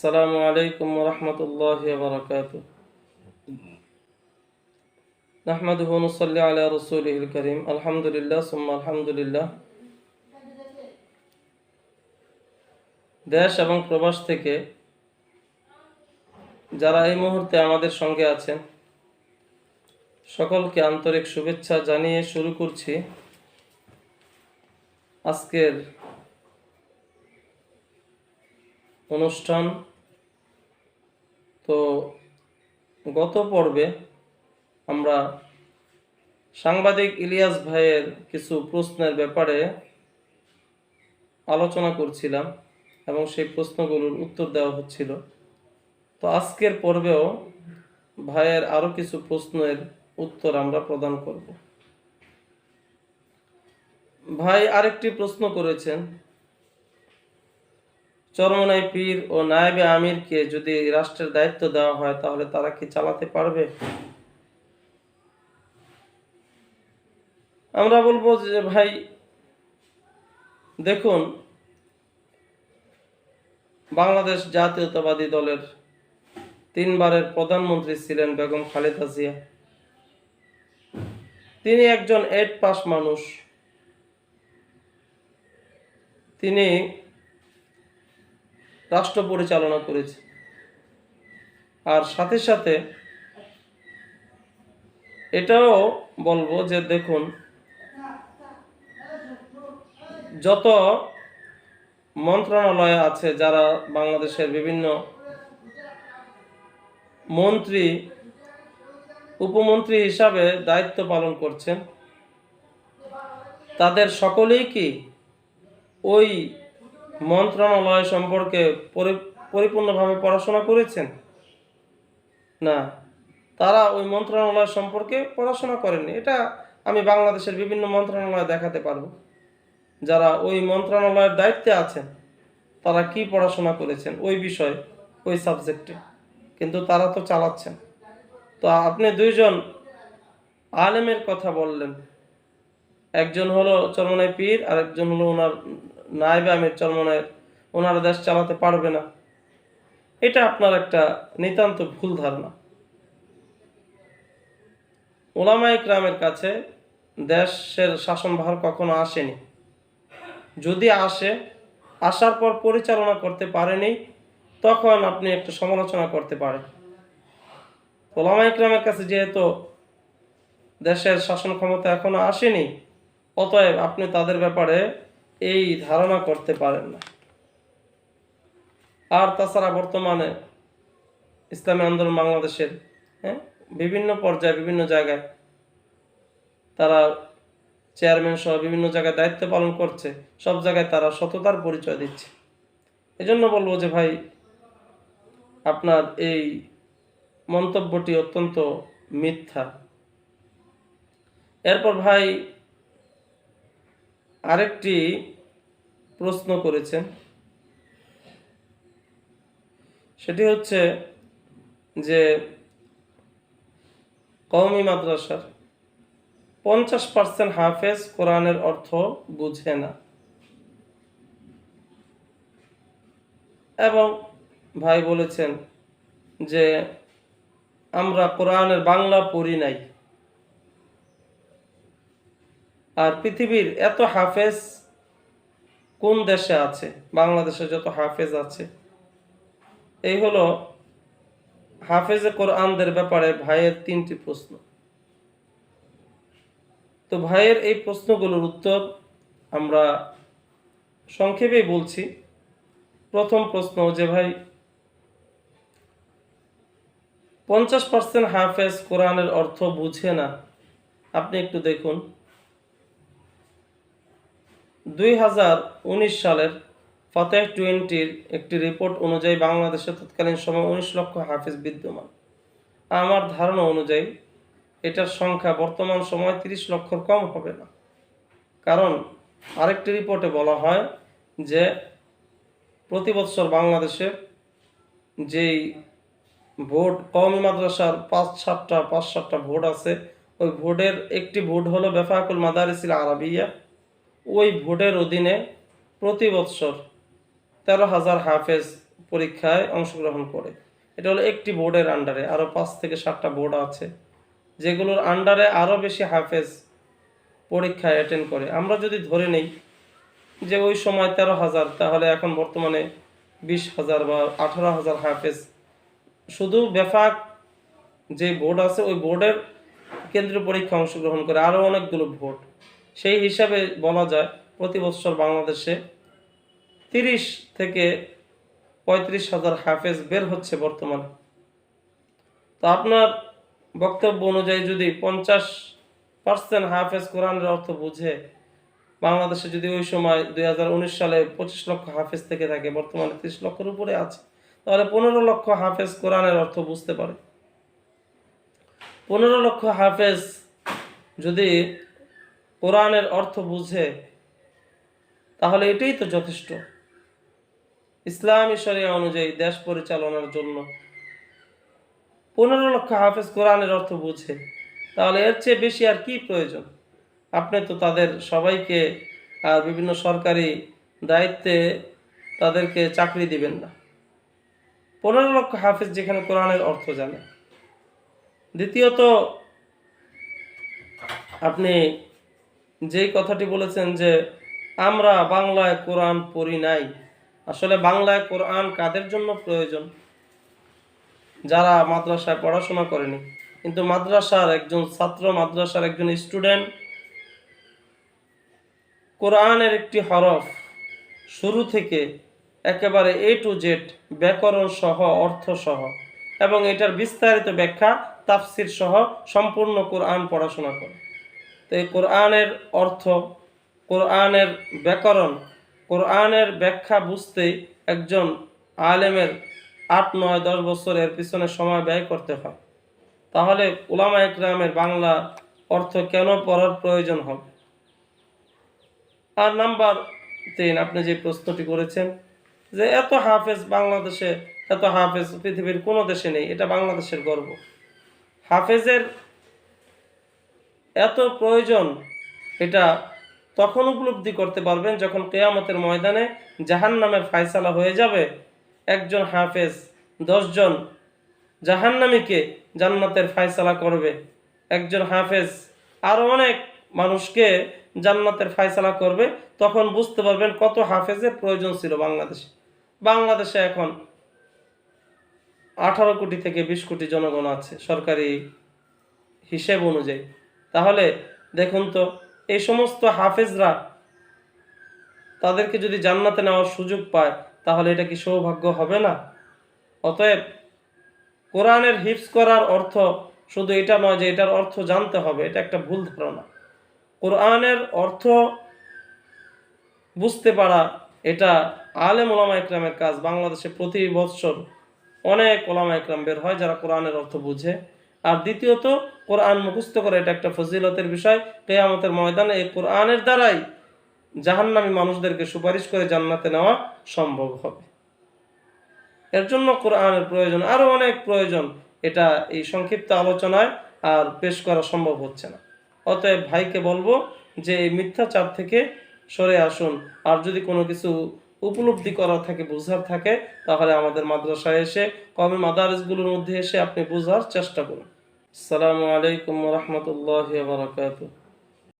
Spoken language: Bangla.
السلام عليكم ورحمة الله وبركاته نحمده ونصلي على رسوله الكريم الحمد لله ثم الحمد لله দেশ এবং প্রবাস থেকে যারা এই মুহূর্তে আমাদের সঙ্গে আছেন সকলকে আন্তরিক শুভেচ্ছা জানিয়ে শুরু করছি আজকের অনুষ্ঠান তো গত পর্বে আমরা সাংবাদিক ইলিয়াস ভাইয়ের কিছু প্রশ্নের ব্যাপারে আলোচনা করছিলাম এবং সেই প্রশ্নগুলোর উত্তর দেওয়া হচ্ছিল। তো আজকের পর্বেও ভাইয়ের আরও কিছু প্রশ্নের উত্তর আমরা প্রদান করব। ভাই আরেকটি প্রশ্ন করেছেন চরমনাই পীর ও নায়েবে আমিরকে যদি রাষ্ট্রের দায়িত্ব দেওয়া হয়, তাহলে তারা কি চালাতে পারবে? আমরা বলব যে ভাই, দেখুন, বাংলাদেশ জাতীয়তাবাদী দলের তিনবারের প্রধানমন্ত্রী ছিলেন বেগম খালেদা জিয়া। তিনি একজন এইট পাস মানুষ। তিনি রাষ্ট্র পরিচালনা করেছে। আর সাথে সাথে এটাও বলব যে দেখুন, যত মন্ত্রণালয় আছে যারা বাংলাদেশের বিভিন্ন মন্ত্রী, উপমন্ত্রী হিসাবে দায়িত্ব পালন করছেন, তাদের সকলেই কি ওই মন্ত্রণালয় সম্পর্কে পরি- পরিপূর্ণভাবে পড়াশোনা করেছেন? না। তারা ওই মন্ত্রণালয় সম্পর্কে পড়াশোনা করেননি। এটা আমি বাংলাদেশের বিভিন্ন মন্ত্রণালয় দেখাতে পারব। যারা ওই মন্ত্রণালয়ের দায়িত্বে আছেন, তারা কি পড়াশোনা করেছেন ওই বিষয়ে, ওই সাবজেক্টে। কিন্তু তারা তো চালাচ্ছেন। তো আপনি দুইজন আলেমের কথা বললেন। একজন হলো চরমনায় পীর আর একজন হলো ওনার নাইবে আমির চরমনায় ওনারা দেশ চালাতে পারবে না। এটা আপনার একটা নিতান্ত ভুল ধারণা। ওলামাই গ্রামের কাছে দেশের শাসনভার কখনো আসেনি। যদি আসে, আসার পর পরিচালনা করতে পারেনি, তখন আপনি একটু সমালোচনা করতে পারেন। ওলামা ইকরামের কাছে যেহেতু দেশের শাসন ক্ষমতা এখনও আসেনি, অতএব আপনি তাদের ব্যাপারে এই ধারণা করতে পারেন না। আর তাছাড়া বর্তমানে ইসলামী আন্দোলন বাংলাদেশের হ্যাঁ বিভিন্ন পর্যায়ে, বিভিন্ন জায়গায় তারা চেয়ারম্যান সহ বিভিন্ন জায়গায় দায়িত্ব পালন করছে, সব জায়গায় তারা সততার পরিচয় দিচ্ছে। এজন্য বলব যে ভাই, আপনার এই মন্তব্যটি অত্যন্ত মিথ্যা। এরপর ভাই আরেকটি প্রশ্ন করেছেন। সেটি হচ্ছে যে কওমি মাদ্রাসার পঞ্চাশ পার্সেন্ট হাফেজ কোরআনের অর্থ বুঝে না। এবং ভাই বলেছেন যে আমরা কোরআনের বাংলা পড়ি নাই। আর পৃথিবীর এত হাফেজ কোন দেশে আছে? বাংলাদেশে যত হাফেজ আছে। এই হলো হাফেজে কোরআনদের ব্যাপারে ভাইয়ের তিনটি প্রশ্ন। তো ভাইয়ের এই প্রশ্নগুলোর উত্তর আমরা সংক্ষেপেই বলছি। প্রথম প্রশ্ন যে ভাই, পঞ্চাশ পার্সেন্ট হাফেজ কোরআনের অর্থ বুঝে না। আপনি একটু দেখুন। দুই হাজার উনিশ সালের ফতেহ টোয়েন্টির একটি রিপোর্ট অনুযায়ী বাংলাদেশে তৎকালীন সময় উনিশ লক্ষ হাফেজ বিদ্যমান। আমার ধারণা অনুযায়ী এটার সংখ্যা বর্তমান সময় তিরিশ লক্ষর কম হবে না। কারণ আরেকটি রিপোর্টে বলা হয় যে প্রতি বছর বাংলাদেশে যেই ভোট, কওমি মাদ্রাসার পাঁচ সাতটা পাঁচ সাতটা ভোট আছে, ওই ভোটের একটি ভোট হলো বেফাকুল মাদারিসিল আরবিয়া। ওই ভোটের অধীনে প্রতি বৎসর তেরো হাজার হাফেজ পরীক্ষায় অংশগ্রহণ করে। এটা হলো একটি বোর্ডের আন্ডারে। আরও পাঁচ থেকে সাতটা বোর্ড আছে, যেগুলোর আন্ডারে আরও বেশি হাফেজ পরীক্ষায় অ্যাটেন্ড করে। আমরা যদি ধরে নেই যে ওই সময় তেরো হাজার, তাহলে এখন বর্তমানে বিশ হাজার বা আঠারো হাজার হাফেজ। শুধু বেফাক যে বোর্ড আছে, ওই বোর্ডের কেন্দ্রীয় পরীক্ষা অংশগ্রহণ করে আরও অনেকগুলো বোর্ড সেই হিসাবে বলা যায় প্রতি বছর বাংলাদেশে তিরিশ থেকে পঁয়ত্রিশ হাজার হাফেজ বের হচ্ছে বর্তমানে। তো আপনার বক্তব্য অনুযায়ী যদি পঞ্চাশ পার্সেন্ট হাফেজ কোরআনের অর্থ বুঝে, বাংলাদেশে যদি ওই সময় দুই হাজার উনিশ সালে পঁচিশ লক্ষ হাফেজ থেকে থাকে, বর্তমানে ত্রিশ লক্ষের উপরে আছে, তাহলে পনেরো লক্ষ হাফেজ কোরআনের অর্থ বুঝতে পারে। পনেরো লক্ষ হাফেজ যদি কোরআনের অর্থ বুঝে, তাহলে এটাই তো যথেষ্ট। ইসলামী শরিয়া অনুযায়ী দেশ পরিচালনার জন্য পনেরো লক্ষ হাফেজ কোরআনের অর্থ বুঝে, তাহলে এর চেয়ে বেশি আর কি প্রয়োজন? আপনি তো তাদের সবাইকে আর বিভিন্ন সরকারি দায়িত্বে তাদেরকে চাকরি দিবেন না। পনেরো লক্ষ হাফেজ যেখানে কোরআনের অর্থ জানে। দ্বিতীয়ত, আপনি যেই কথাটি বলেছেন যে, আমরা বাংলায় কোরআন পড়ি নাই। আসলে বাংলায় কোরআন কাদের জন্য প্রয়োজন? যারা মাদ্রাসায় পড়াশোনা করেনি। কিন্তু মাদ্রাসার একজন ছাত্র, মাদ্রাসার একজন স্টুডেন্ট, কোরআনের একটি হরফ শুরু থেকে একেবারে এ টু জেড ব্যাকরণ সহ, অর্থ সহ এবং এটার বিস্তারিত ব্যাখ্যা তাফসির সহ সম্পূর্ণ কোরআন পড়াশোনা করে। তো এই কোরআনের অর্থ, কোরআনের ব্যাকরণ, কোরআনের ব্যাখ্যা বুঝতেই একজন আলেমের আট, নয়, দশ বছরের পিছনে সময় ব্যয় করতে হয়। তাহলে উলামা একরামের বাংলা অর্থ কেন পড়ার প্রয়োজন হবে? আর নাম্বার তিন, আপনি যে প্রশ্নটি করেছেন যে এত হাফেজ বাংলাদেশে, এত হাফেজ পৃথিবীর কোনো দেশে নেই, এটা বাংলাদেশের গর্ব। হাফেজের এত প্রয়োজন, এটা তখন উপলব্ধি করতে পারবেন যখন কেয়ামতের ময়দানে জাহান নামের ফায়সালা হয়ে যাবে। একজন হাফেজ দশজন জাহান্নামীকে জান্নাতের ফায়সালা করবে। একজন হাফেজ আরও অনেক মানুষকে জান্নাতের ফায়সালা করবে, তখন বুঝতে পারবেন কত হাফেজের প্রয়োজন ছিল বাংলাদেশে। বাংলাদেশে এখন আঠারো কোটি থেকে বিশ কোটি জনগণ আছে, সরকারি হিসেব অনুযায়ী। তাহলে দেখুন তো, এই সমস্ত হাফেজরা তাদেরকে যদি জান্নাতে নেওয়ার সুযোগ পায়, তাহলে এটা কি সৌভাগ্য হবে না? অতএব কোরআনের হিপস করার অর্থ শুধু এটা নয় যে এটার অর্থ জানতে হবে, এটা একটা ভুল ধারণা। কোরআনের অর্থ বুঝতে পারা, এটা আলেম ওলামা ইকরামের কাজ। বাংলাদেশে প্রতি বৎসর অনেক ওলামা ইকরাম বের হয় যারা কোরআনের অর্থ বুঝে। আর দ্বিতীয়ত, কোরআন মুখস্থ করে, এটা একটা ফজিলতের বিষয়। কেয়ামতের ময়দানে এই কোরআনের দ্বারাই জাহান্নামী মানুষদেরকে সুপারিশ করে জান্নাতে নেওয়া সম্ভব হবে। এর জন্য কোরআনের প্রয়োজন, আরও অনেক প্রয়োজন। এটা এই সংক্ষিপ্ত আলোচনায় আর পেশ করা সম্ভব হচ্ছে না। অতএব ভাইকে বলব যে এই মিথ্যাচার থেকে সরে আসুন। আর যদি কোনো কিছু উপলব্ধি করা থাকে, বোঝার থাকে, তাহলে আমাদের মাদ্রাসায় এসে কমে মাদারিসগুলোর মধ্যে এসে আপনি বোঝার চেষ্টা করুন। আসসালামু আলাইকুম রহমতুল্লাহ বারকাতুহ।